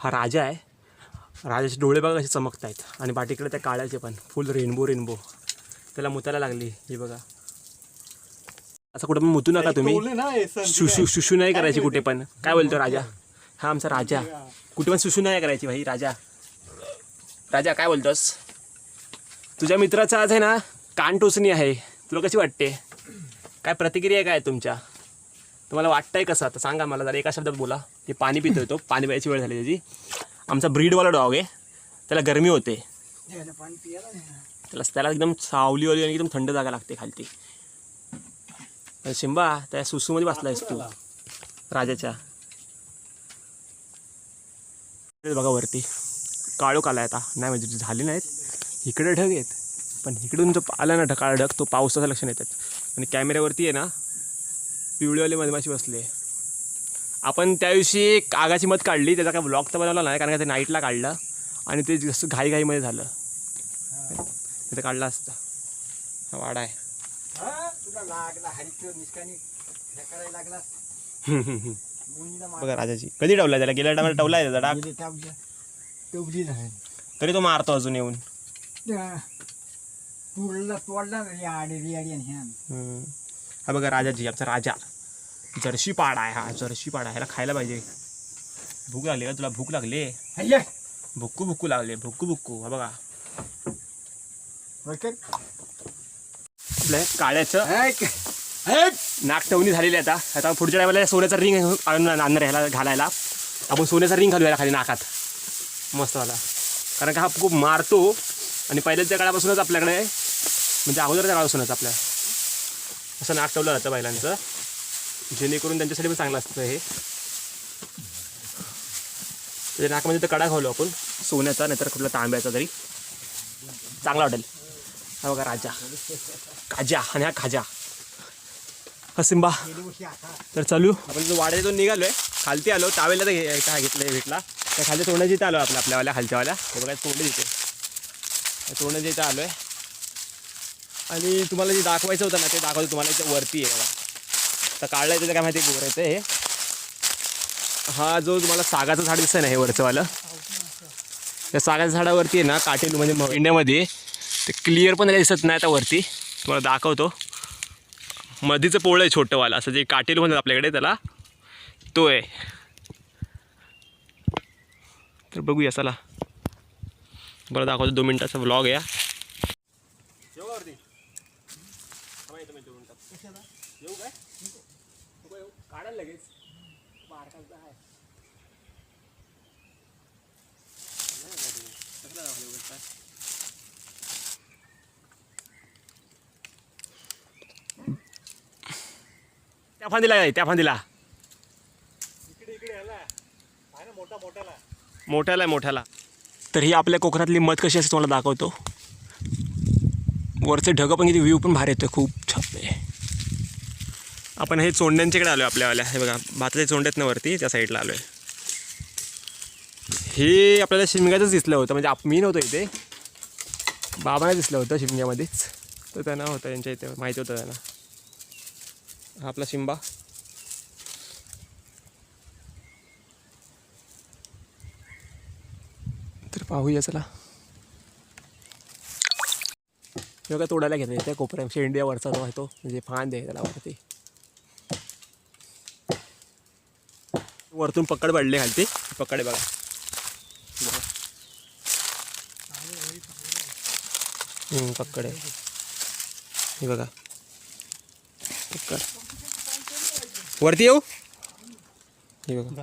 हा राजा आहे. राजाचे डोळे बघा कसे चमकत आहेत आणि बाटीकडे त्या काळ्याचे पण. फुल रेनबो रेनबो त्याला मुतायला लागली. हे बघा. असं कुठं पण मुतू नका तुम्ही. सुशू सुशू नाही करायची कुठे पण. काय बोलतो राजा? हा आमचा राजा. कुठे पण सुशू नाही करायची भाई राजा. राजा काय बोलतोस? तुझ्या मित्राचा आज आहे ना कान टोचणी आहे. तुला कशी वाटते? काय प्रतिक्रिया काय आहे तुमच्या? तुम्हाला वाटतंय कसं? आता सांगा मला जरा एका शब्दात बोला. ते पाणी पितोय तो. पाणी प्यायची वेळ झाली त्याची. आमचा ब्रीडवाला डॉग आहे. त्याला गरमी होते. त्याला त्याला एकदम सावलीवाली आणि एकदम थंड जागा लागते खालती. शिंबा त्या सुसूमध्ये बसलायस तू. राजाच्या. बघा वरती. काळोख आलाय आता. नाही म्हणजे झाली नाहीत. इकडे ढग आहेत. पण इकडून जो आला ना ढकाळ ढग तो पावसाचं लक्षण येतात. आणि कॅमेऱ्यावरती आहे ना पिवळीवाली मधमाशी बसली आपण त्या दिवशी एक आगाची मत काढली त्याचा काय ब्लॉग तर बनवला नाही कारण का ते नाईटला काढलं आणि ते जसं घाईघाईमध्ये झालं. तिथं काढला असता. हा वाडा आहे. बघा राजाची कधी ठेवला त्याला? गेल्या टायमाला ठेवला आहे त्याचा डाग. तरी तो मारतो अजून येऊन. तोडला तोडला हा बघा राजाजी आमचा राजा. जर्शी पाडा आहे हा जर्शी पाडा ह्याला खायला पाहिजे. भूक लागली का तुला? भूक लागली? भुक्कू भुक्कू लागले. भुक्कू भुक्कू. हा बघा. काळ्याचं ऐक. नागटवणी झालेली आता. आता पुढच्या टायमाला सोन्याचा रिंग आणणार ह्याला घालायला. आपण सोन्याचा रिंग घालूया खाली नाकात. मस्तवाला कारण का हा खूप मारतो. आणि पहिल्याच्या काळापासूनच आपल्याकडे म्हणजे अगोदरच्या काळापासूनच आपल्या. असं नाक ठेवलं जातं बैलांचं जेणेकरून त्यांच्यासाठी पण चांगलं असतं हे. त्याच्या नाकामध्ये तर कडा घालू आपण. सोन्याचा नाहीतर कुठला तांब्याचा तरी. चांगला वाटेल. हा बघा राजा. काजा आणि हा खाजा. हा सिंबा. तर चालू. आपण जो वाड्यातून निघालोय खालती आलो टावेला तर घे- काय घेतलं भेटला. त्या खालच्या तोंडाच्या इथं आलो आपल्या आपल्यावाल्या खालच्यावाल्या. हे बघा तोंड तिथे तोंडाच्या इथं आलोय. आणि तुम्हाला जे दाखवायचं होतं ना ते दाखवतो तुम्हाला इथे वरती आहे बघा. तर काढलं त्याचं काय माहिती गोर येतं हे. हा जो तुम्हाला सागाचं झाड दिसतं ना हे वरचंवालं त्या सागाच्या झाडावरती आहे ना काटेल म्हणजे म- इंडियामध्ये ते क्लिअर पण त्याला दिसत नाही आता वरती. तुम्हाला दाखवतो. मधीचं पोळं आहे छोटंवालं असं जे काटेल म्हणतात आपल्याकडे त्याला. तो आहे. तर बघूया चला. बरं दाखवतो दोन मिनटाचा व्लॉग आहे. हा. त्या फांदीला आहे त्या फांदीला. मोठ्याला. आहे मोठ्याला. तर ही आपल्या कोकणातली मध कशी असते तुम्हाला दाखवतो. वरचे ढगं पण किती व्ह्यू पण भारी येतोय खूप. आपण हे चोंड्यांच्याकडे आलो आपल्यावाल्या. हे बघा भाताचे चोंड्यात आहेत ना वरती त्या साईडला आलो आहे हे आपल्याला शिमग्याचंच दिसलं होतं म्हणजे आप मी नव्हतं इथे. बाबांना दिसलं होतं शिमग्यामध्येच. तर त्यांना होतं यांच्या इथे माहिती होतं त्यांना. हा आपला शिंबा. तर पाहूया चला. हे बघा तोडायला घेतलं त्या कोपऱ्या शेंडिया वरचा जो आहे तो म्हणजे फांद आहे त्याला वरती. वरतून पकड पडले खालती. पकडे बघा. पकडे पकड आहे. हे बघा. पकड. वरती येऊ? हे बघा.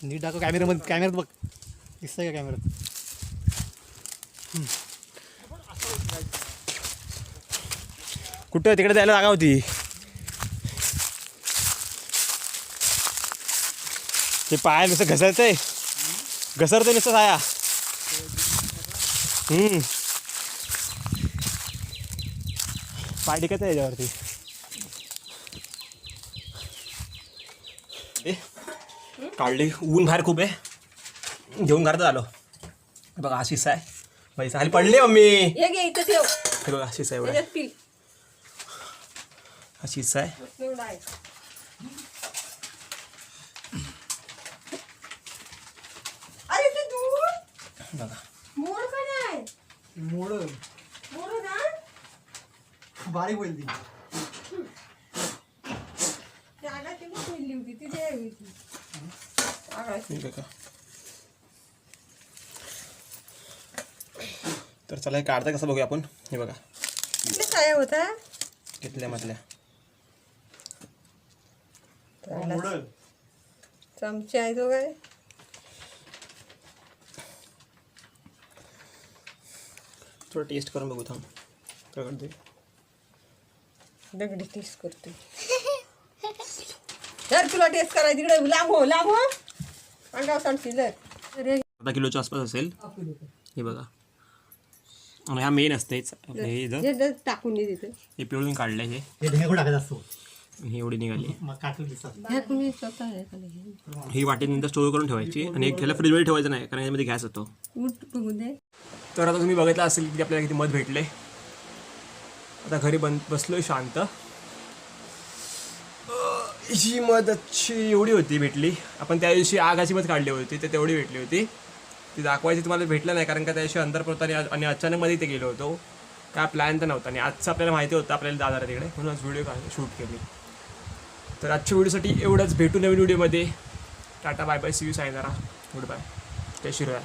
नीट दाखव कॅमेरामध्ये कॅमेऱ्यात बघ. दिसतंय का कॅमेऱ्यात कुठं? तिकडे जायला जागा होती. ते पाय नुसतं घसरतंय. घसरतंय नुसतं साया. हम्म. पाय टिकत आहे याच्यावरती ए, काढली. ऊन बाहेर खूप आहे. घेऊन घरात आलो. बघा अशीच आहे. पैसा खाली पडली मम्मी. हे घे इथं ठेव. हे बघा अशीच आहे अशीच आहे. एवढं आहे. अरे ते दूध? बघा. मोड का नाही? मोड मोड ना? बारीक होईल ती. त्याला होती ती द्यावी हे बघा तर चला हे काढता कसं बघूया आपण. हे बघा. काय होता? घेतल्या मधल्या. चमचा आहे तो काय थोडं टेस्ट करून बघू थांब. काय करते दगडी टेस्ट करते जर तुला टेस्ट करायची तिकडे लांब हो लांब हो. अर्धा किलोच्या आसपास असेल. हे बघा. आणि हा मेन असतेच हे टाकून हे पिळून काढलंय हे. हे ढेंगू टाकायचं असतो आणि ही एवढी निघाली. ह्या हे खाली. ही वाटी नंतर स्टोर करून ठेवायची. आणि एक ह्याला फ्रीजमध्ये ठेवायचं नाही कारण यामध्ये गॅस होतो उठ बघू दे. तर आता तुम्ही बघितलं असेल की आपल्याला किती मध भेटले. आता घरी बन बसलोय शांत. ही मध एवढी होती भेटली. आपण त्या दिवशी आगाची मध काढली होती ते तेवढी भेटली होती. ती दाखवायची तुम्हाला भेटलं नाही कारण का त्या दिवशी अंतर पडतो आणि अचानक अचानकमध्ये इथे गेलो होतो. काय प्लॅन तर नव्हता आणि आजचं आपल्याला माहिती होतं आपल्याला दादा तिकडे. म्हणून आज व्हिडिओ काढ शूट केली. तर आजच्या व्हिडिओसाठी एवढंच. भेटू नवीन व्हिडिओमध्ये. Tata bye bye see you sayonara good bye Jai Shiroya